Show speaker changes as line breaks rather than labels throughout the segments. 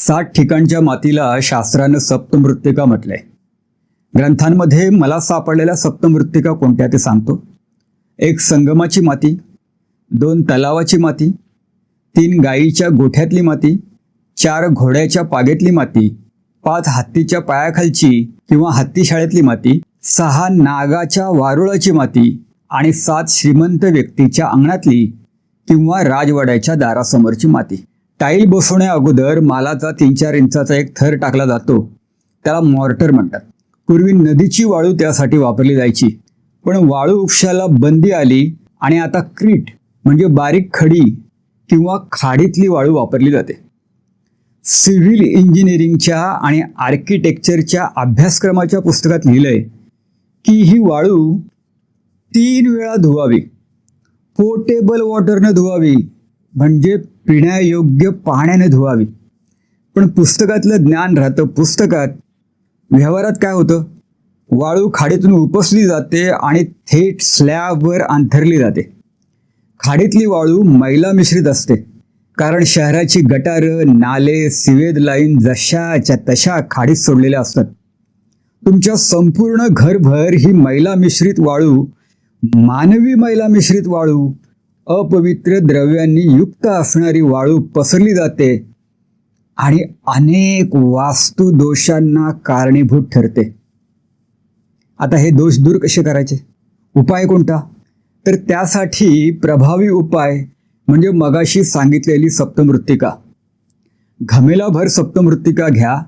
सात ठिकाणच्या मातीला शास्त्रानं सप्तमृत्तिका म्हटलंय. ग्रंथांमध्ये मला सापडलेल्या सप्तमृत्तिका कोणत्या ते सांगतो. एक संगमाची माती दोन तलावाची माती तीन गायीच्या गोठ्यातली माती चार घोड्याच्या पागेतली माती पाच हत्तीच्या पायाखालची किंवा हत्ती शाळेतली माती सहा नागाच्या वारुळाची माती आणि सात श्रीमंत व्यक्तीच्या अंगणातली किंवा राजवाड्याच्या दारासमोरची माती. टाईल बसवण्या अगोदर मालाचा तीन चार इंचाचा एक थर टाकला जातो. त्याला मॉर्टर म्हणतात. पूर्वी नदीची वाळू त्यासाठी वापरली जायची. पण वाळू उपशाला बंदी आली आणि आता क्रीट म्हणजे बारीक खडी किंवा खाडीतली वाळू वापरली जाते. सिव्हिल इंजिनिअरिंगच्या आणि आर्किटेक्चरच्या अभ्यासक्रमाच्या पुस्तकात लिहिलंय की ही वाळू तीन वेळा धुवावी. पोर्टेबल वॉटरनं धुवावी. म्हणजे पिण्यायोग्य पाण्याने धुवावी. पण पुस्तकातलं ज्ञान राहतं पुस्तकात. व्यवहारात काय होतं? वाळू खाडीतून उपसली जाते आणि थेट स्लॅबवर अंथरली जाते. खाडीतली वाळू मैला मिश्रित असते. कारण शहराची गटारं नाले सिवेद लाईन जशाच्या तशा खाडीत सोडलेल्या असतात. तुमच्या संपूर्ण घरभर ही मैला मिश्रित वाळू मानवी मैला मिश्रित वाळू अपवित्र द्रव्यांनी युक्त असणारी वाळू पसरली जाते आणि अनेक वास्तू दोषांना कारणीभूत ठरते. आता हे दोष दूर कसे करायचे? उपाय कोणता? तर त्यासाठी प्रभावी उपाय म्हणजे मगाशी सांगितलेली सप्तमृत्तिका घमेलाभर सप्तमृत्तिका घ्या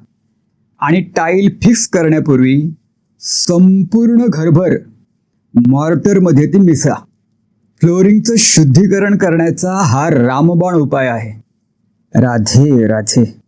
आणि टाईल फिक्स करण्यापूर्वी संपूर्ण घरभर मॉर्टरमध्ये ती मिसळा. फ्लोरिंगचं शुद्धीकरण करण्याचा हा रामबाण उपाय आहे. राधे राधे.